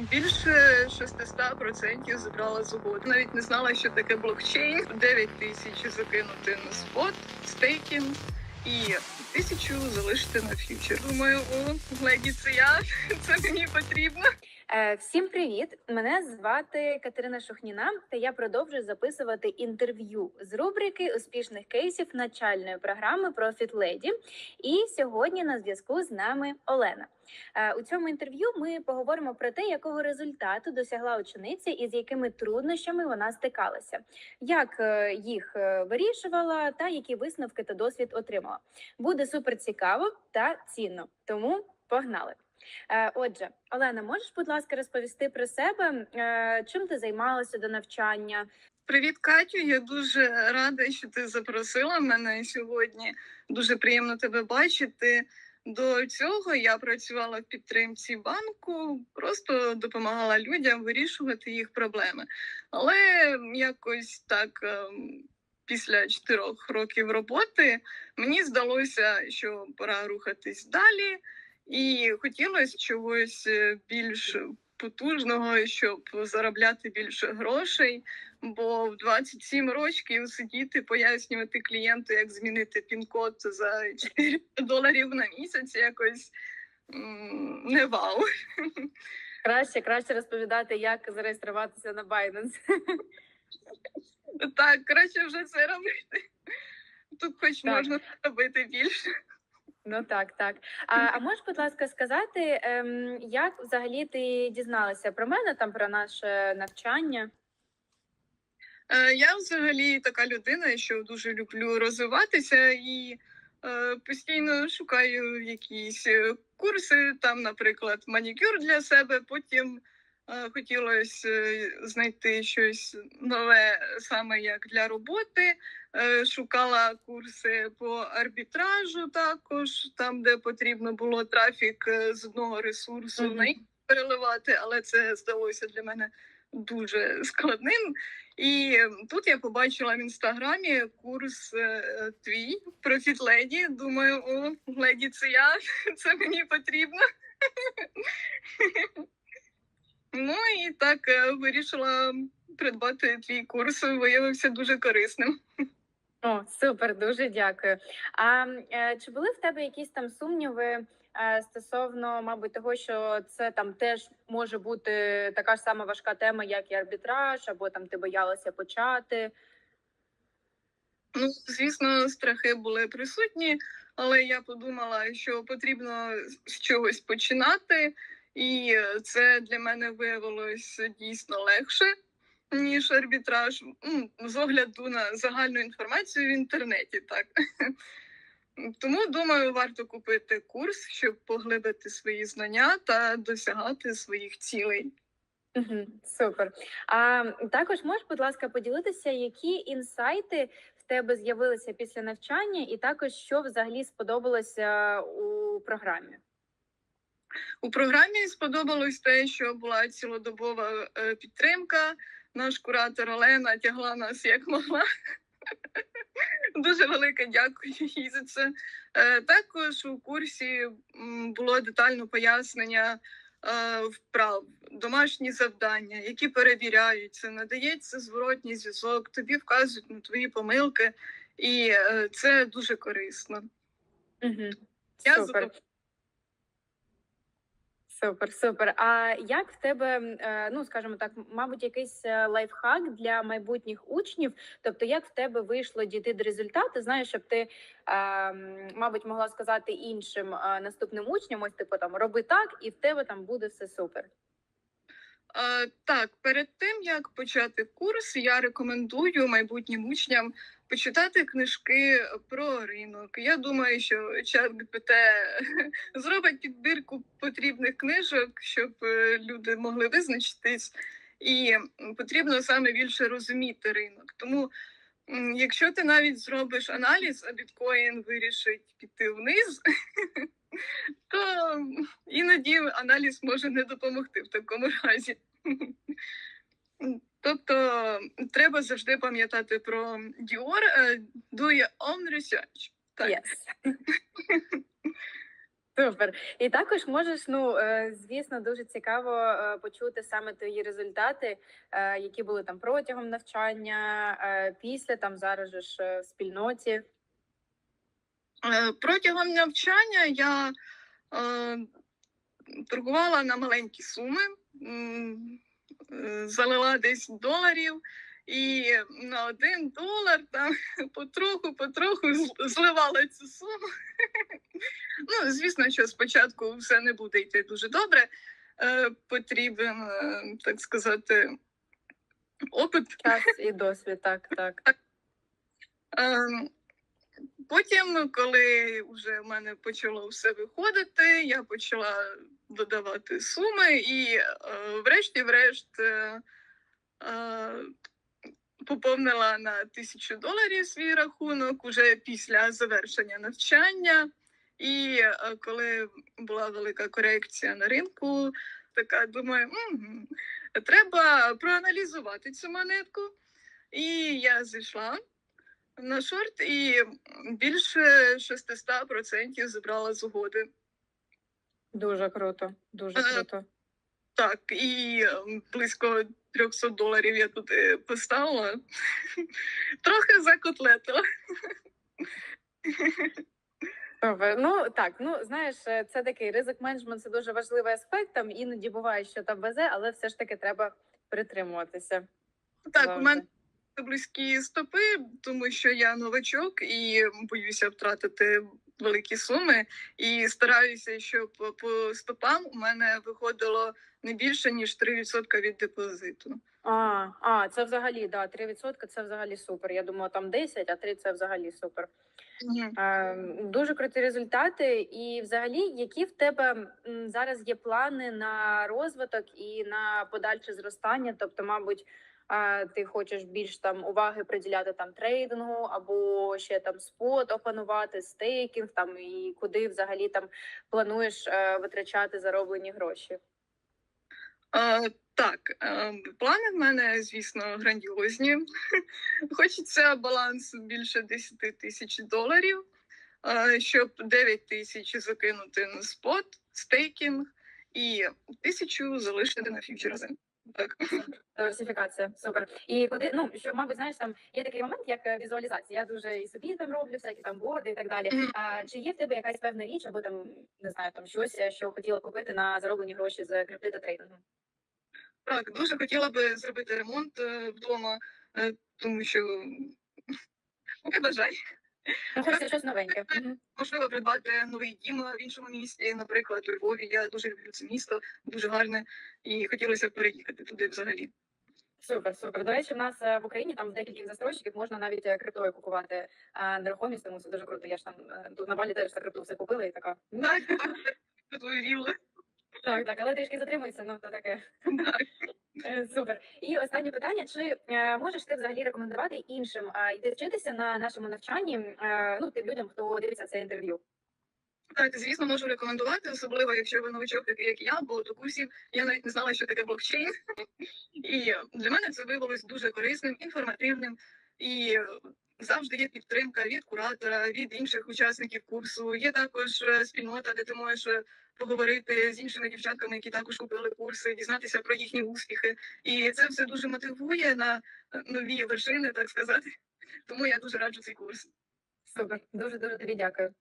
більше 600% зібрала з. Навіть не знала, що таке блокчейн. 9 тисяч закинути на спот, стейкінг і тисячу залишити на фьючер. Думаю, о, леді, це я, це мені потрібно. Е, Всім привіт! Мене звати Катерина Шухніна, та я продовжую записувати інтерв'ю з рубрики успішних кейсів начальної програми Profit Lady. І сьогодні на зв'язку з нами Олена. Е, У цьому інтерв'ю ми поговоримо про те, якого результату досягла учениця і з якими труднощами вона стикалася, як е, їх вирішувала, та які висновки та досвід отримала. Буде супер цікаво та цінно. Тому погнали! Е, Отже, Олена, можеш, будь ласка, розповісти про себе, е, чим ти займалася до навчання? Привіт, Катю. Я дуже рада, що ти запросила мене сьогодні. Дуже приємно тебе бачити. До цього я працювала в підтримці банку, просто допомагала людям вирішувати їх проблеми. Але якось так ем, після чотирьох років роботи мені здалося, що пора рухатись далі, і хотілося чогось е, більш потужного, щоб заробляти більше грошей. Бо в 27 років сидіти, пояснювати клієнту, як змінити пін-код за 4 доларів на місяць, якось не вау. Краще, краще розповідати, як зареєструватися на Binance. Так, краще вже це робити. Тут хоч Так. можна робити більше. Ну так, так. А, а можеш, будь ласка, сказати, ем, як взагалі ти дізналася про мене там про наше навчання? Е, Я взагалі така людина, що дуже люблю розвиватися і е, постійно шукаю якісь е, курси, там, наприклад, манікюр для себе. Потім хотілося е, знайти щось нове саме як для роботи. Е, Шукала курси по арбітражу також, там, де потрібно було трафік е, з одного ресурсу Мгм. на інший переливати, але це здалося для мене дуже складним. І тут я побачила в інстаграмі курс е, твій Profit Lady. Думаю, о, леді, це я, це мені потрібно. Ну і так е, вирішила придбати твій курс. Виявився дуже корисним. О, супер, дуже дякую. А е, чи були в тебе якісь там сумніви е, стосовно, мабуть, того, що це там теж може бути така ж сама важка тема, як і арбітраж, або там ти боялася почати? Ну, звісно, страхи були присутні, але я подумала, що потрібно з чогось починати, і це для мене виявилось дійсно легше, ніж арбітраж. З огляду на загальну інформацію в інтернеті, так. Тому думаю, варто купити курс, щоб поглибити свої знання та досягати своїх цілей. Супер. А також можеш, будь ласка, поділитися, які інсайти в тебе з'явилися після навчання, і також що взагалі сподобалося у програмі? У програмі сподобалось те, що була цілодобова е, підтримка. Наш куратор Олена тягла нас як могла. Дуже велике дякую їй за це. Е, Також у курсі було детально пояснення е, вправ, домашні завдання, які перевіряються, надається зворотній зв'язок, тобі вказують на твої помилки, і це дуже корисно. Угу. Я Супер. Супер, супер. А як в тебе, е, ну скажімо так, мабуть, якийсь е, лайфхак для майбутніх учнів? Тобто, як в тебе вийшло дійти до результату? Знаєш, щоб ти, е, мабуть, могла сказати іншим е, наступним учням, ось типу там роби так, і в тебе там буде все супер. Так, перед тим як почати курс, я рекомендую майбутнім учням почитати книжки про ринок. Я думаю, що чат ГПТ зробить підбірку потрібних книжок, щоб е, люди могли визначитись, і потрібно саме більше розуміти ринок. Тому, якщо ти навіть зробиш аналіз, а біткоін вирішить піти вниз. То іноді аналіз може не допомогти в такому разі. Тобто треба завжди пам'ятати про Dior, е, do your own research. Так. Yes. Супер. І також можеш, ну е, звісно, дуже цікаво е, почути саме твої результати, е, які були там протягом навчання, після там зараз ж в спільноті. Протягом навчання я торгувала на маленькі суми, залила 10 доларів, і на один долар там потроху, потроху зливала цю суму. Ну, звісно, що спочатку все не буде йти дуже добре. Е, Потрібен, е, так сказати, опит. Час і досвід, так, так. Ем, Потім, коли вже в мене почало все виходити, я почала додавати суми і, е, врешті-врешт, поповнила на тисячу доларів свій рахунок уже після завершення навчання. І е, коли була велика корекція на ринку, така думаю, «Мгм, треба проаналізувати цю монетку. І я зайшла на шорт і більше 600% забрала з угоди. Дуже круто, дуже Е, круто. Так, і ем, близько 300 доларів я туди поставила. Трохи закотлетила. Супер. Ну так, ну знаєш, е, це такий ризик менеджмент, це дуже важливий аспект. Там іноді буває, що там везе, але все ж таки треба притримуватися. Так, у мене близькі стопи, тому що я новачок і боюся втратити великі суми. І стараюся, щоб по стопам у мене виходило не більше ніж 3% від депозиту. А, а, це взагалі, да, 3% це взагалі супер. Я думала, там 10, а 3 це взагалі супер. Мгм. Е, Дуже круті результати. І, взагалі, які в тебе зараз є плани на розвиток і на подальше зростання? Тобто, мабуть, ти хочеш більш там уваги приділяти там трейдингу, або ще там спот опанувати, стейкінг, там і куди взагалі там плануєш е, витрачати зароблені гроші? А, так, е, плани в мене, звісно, грандіозні. Хочеться баланс більше 10 тисяч доларів, щоб 9 тисяч закинути на спот, стейкінг і тисячу залишити на фьючерси. Так. Диверсифікація, супер. І куди, ну що, мабуть, знаєш, там є такий момент, як е, візуалізація. Я дуже і собі там роблю всякі там борди і так далі. А чи є в тебе якась певна річ, або там не знаю, там щось, е, що хотіла купити на зароблені гроші з крипти та трейдингу? Так, дуже хотіла би зробити ремонт е, вдома, тому що бажання. Ну, хочеться щось новеньке. Можливо, придбати новий дім в іншому місті, наприклад, у Львові. Я дуже люблю це місто, дуже гарне, і хотілося б переїхати туди взагалі. Супер, супер. До речі, в нас е, в Україні там в декількох застройщиків можна навіть е, криптою купувати е, нерухомість, тому це дуже круто. Я ж там тут на балі теж за крипту все купила і така. Так. Так, так, але трішки затримується, ну то таке. Так. Е, Супер. І останнє питання: чи е, можеш ти взагалі рекомендувати іншим йти вчитися на нашому навчанні? е, ну тим людям, хто дивиться це інтерв'ю? Так, звісно, можу рекомендувати, особливо якщо ви новичок, такий як я, бо до курсів я навіть не знала, що таке блокчейн. І для мене це виявилось дуже корисним, інформативним і завжди є підтримка від куратора, від інших учасників курсу. Є також е, спільнота, де ти можеш е, поговорити з іншими дівчатками, які також купили курси, дізнатися про їхні успіхи. І це все дуже мотивує на е, нові вершини, так сказати. Тому я дуже раджу цей курс. Супер, дуже дуже тобі дякую.